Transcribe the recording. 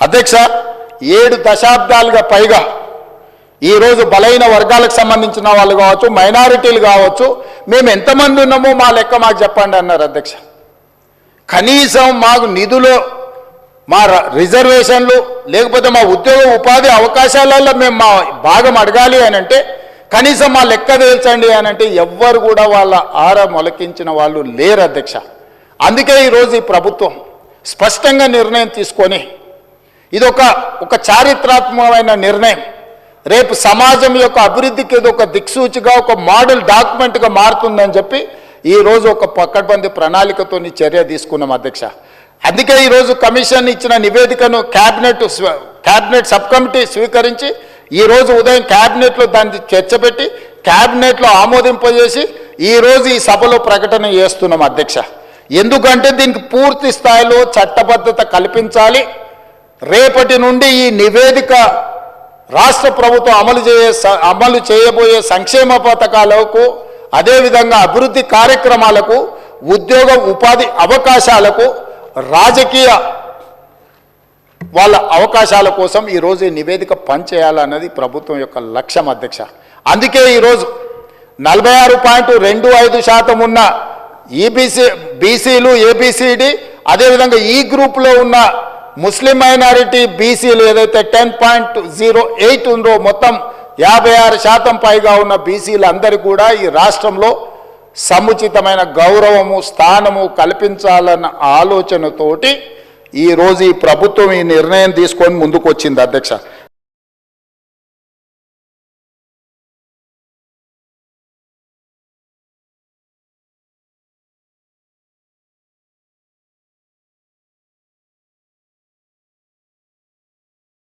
అధ్యక్ష ఏడు దశాబ్దాలుగా పైగా ఈరోజు బలైన వర్గాలకు సంబంధించిన వాళ్ళు కావచ్చు మైనారిటీలు కావచ్చు మేము ఎంతమంది ఉన్నామో మా లెక్క మాకు చెప్పండి అన్నారు అధ్యక్ష. కనీసం మాకు నిధులు మా ర- రిజర్వేషన్లు లేకపోతే మా ఉద్యోగ ఉపాధి అవకాశాలలో మేము మా భాగం అడగాలి అని అంటే కనీసం మా లెక్క తేల్చండి అని అంటే ఎవ్వరు కూడా వాళ్ళ ఆర మొలకించిన వాళ్ళు లేరు అధ్యక్ష. అందుకే ఈరోజు ఈ ప్రభుత్వం స్పష్టంగా నిర్ణయం తీసుకొని ఇది ఒక ఒక చారిత్రాత్మకమైన నిర్ణయం. రేపు సమాజం యొక్క అభివృద్ధికి ఇది ఒక దిక్సూచిగా ఒక మోడల్ డాక్యుమెంట్గా మారుతుందని చెప్పి ఈ రోజు ఒక పక్కడ్బందీ ప్రణాళికతో చర్య తీసుకున్నాం అధ్యక్ష. అందుకే ఈరోజు కమిషన్ ఇచ్చిన నివేదికను క్యాబినెట్ స్వ- క్యాబినెట్ సబ్ కమిటీ స్వీకరించి ఈరోజు ఉదయం క్యాబినెట్లో దాన్ని చర్చ పెట్టి క్యాబినెట్లో ఆమోదింపజేసి ఈ రోజు ఈ సభలో ప్రకటన చేస్తున్నాం అధ్యక్ష. ఎందుకంటే దీనికి పూర్తి స్థాయిలో చట్టబద్ధత కల్పించాలి. రేపటి నుండి ఈ నివేదిక రాష్ట్ర ప్రభుత్వం అమలు చేయ అమలు చేయబోయే సంక్షేమ పథకాలకు అదేవిధంగా అభివృద్ధి కార్యక్రమాలకు ఉద్యోగ ఉపాధి అవకాశాలకు రాజకీయ వాళ్ళ అవకాశాల కోసం ఈరోజు ఈ నివేదిక పనిచేయాలన్నది ప్రభుత్వం యొక్క లక్ష్యం అధ్యక్ష. అందుకే ఈరోజు నలభై ఆరు పాయింట్ రెండు ఐదు శాతం ఉన్న ఈబీసీ బీసీలు ఏబిసిడి అదేవిధంగా ఈ గ్రూప్లో ఉన్న ముస్లిం మైనారిటీ బీసీలు ఏదైతే టెన్ పాయింట్ జీరో ఎయిట్ ఉందో మొత్తం యాభై ఆరు శాతం పైగా ఉన్న బీసీలు అందరి కూడా ఈ రాష్ట్రంలో సముచితమైన గౌరవము స్థానము కల్పించాలన్న ఆలోచనతోటి ఈరోజు ఈ ప్రభుత్వం ఈ నిర్ణయం తీసుకొని ముందుకు వచ్చింది అధ్యక్ష.